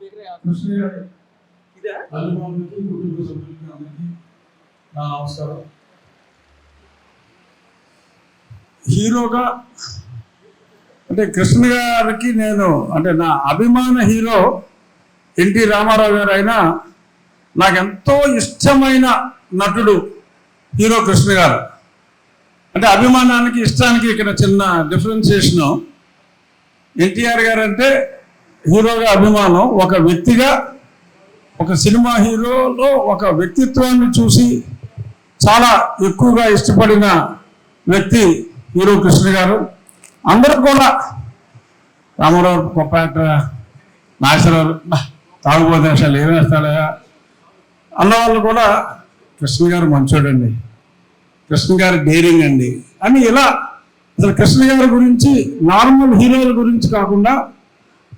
కృష్ణ గారి అభిమానులకి కుటుంబ సభ్యులకి అందరికీ నా నమస్కారం. హీరోగా అంటే కృష్ణ గారికి నేను అంటే నా అభిమాన హీరో ఎన్టీ రామారావు గారు అయినా నాకు ఎంతో ఇష్టమైన నటుడు హీరో కృష్ణ గారు. అంటే అభిమానానికి ఇష్టానికి ఇక్కడ చిన్న డిఫరెన్సియేషను. ఎన్టీఆర్ గారు అంటే హీరోగా అభిమానం ఒక వ్యక్తిగా ఒక సినిమా హీరోలో ఒక వ్యక్తిత్వాన్ని చూసి చాలా ఎక్కువగా ఇష్టపడిన వ్యక్తి హీరో కృష్ణ గారు. అందరూ కూడా రామారావు గొప్ప యాక్టర్ నాగేశ్వరరావు "బా, తాగుబోతే అసలు ఏం వేస్తాడా అన్న వాళ్ళు కూడా కృష్ణ గారు మంచోడండి. కృష్ణ గారి డేరింగ్ అండి. అని ఇలా అసలు కృష్ణ గారి గురించి నార్మల్ హీరోల గురించి కాకుండా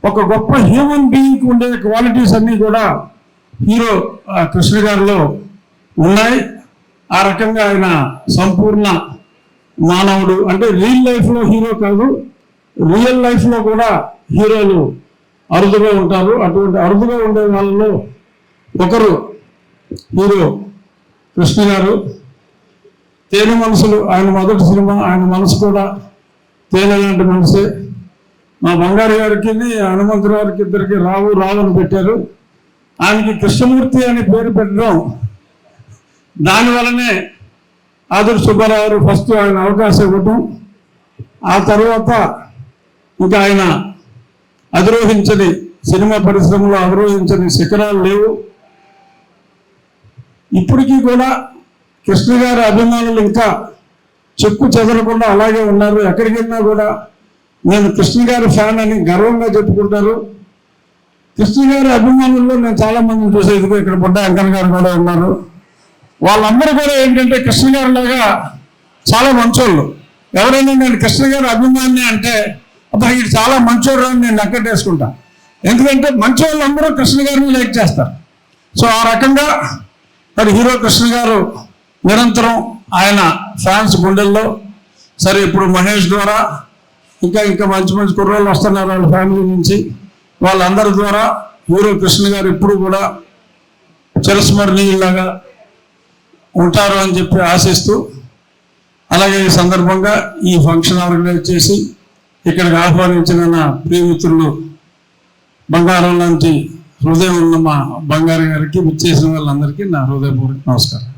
ఒక గొప్ప హ్యూమన్ బీయింగ్కి ఉండే క్వాలిటీస్ అన్నీ కూడా హీరో ఆ, కృష్ణ గారిలో ఉన్నాయి. ఆ రకంగా ఆయన సంపూర్ణ మానవుడు. అంటే రియల్ లైఫ్లో హీరో కాదు రియల్ లైఫ్లో కూడా హీరోలు అరుదుగా ఉంటారు. అటువంటి అరుదుగా ఉండే వాళ్ళలో ఒకరు హీరో కృష్ణ గారు. తేనె మనసులు ఆయన మొదటి సినిమా ఆయన మనసు కూడా తేనె లాంటి మనసే మా బంగారు గారికి హనుమంతుడు గారికి ఇద్దరికి రావు రావు అని పెట్టారు. ఆయనకి కృష్ణమూర్తి అనే పేరు పెట్టడం దానివల్లనే ఆదురు సుబ్బారావు గారు ఫస్ట్ ఆయన అవకాశం ఇవ్వటం. ఆ తర్వాత ఇంకా ఆయన అధిరోహించని సినిమా పరిశ్రమలో అధిరోహించని శిఖరాలు లేవు. ఇప్పటికీ కూడా కృష్ణ గారి అభిమానులు ఇంకా చెక్కు చెదరకుండా అలాగే ఉన్నారు. ఎక్కడికి వెళ్ళినా కూడా నేను కృష్ణ గారి ఫ్యాన్ అని గర్వంగా చెప్పుకుంటారు. కృష్ణ గారి అభిమానుల్లో నేను చాలా మందిని చూసే ఇదిగో ఇక్కడ బుడ్డ అంకన్ గారు కూడా ఉన్నారు. వాళ్ళందరూ కూడా ఏంటంటే కృష్ణ గారి లాగా చాలా మంచోళ్ళు. ఎవరైనా నేను కృష్ణ గారి అభిమాని అంటే అతను ఇది చాలా మంచోడు అని నేను లెక్కటేసుకుంటా ఎందుకంటే మంచి వాళ్ళందరూ కృష్ణ గారిని లైక్ చేస్తారు. సో ఆ రకంగా మరి హీరో కృష్ణ గారు నిరంతరం ఆయన ఫ్యాన్స్ గుండెల్లో. సరే ఇప్పుడు మహేష్ ద్వారా ఇంకా ఇంకా మంచి మంచి కుర్రాళ్ళు వస్తున్నారు వాళ్ళ ఫ్యామిలీ నుంచి. వాళ్ళందరి ద్వారా ఊరు కృష్ణ గారు ఇప్పుడు కూడా చిరస్మరణీయులాగా ఉంటారు అని చెప్పి ఆశిస్తూ అలాగే ఈ సందర్భంగా ఈ ఫంక్షన్ ఆర్గనైజ్ చేసి ఇక్కడికి ఆహ్వానించిన నా ప్రియమిత్రులు బంగారం లాంటి హృదయం ఉన్న మా బంగారు గారికి విచ్చేసిన వాళ్ళందరికీ నా హృదయపూర్వక నమస్కారం.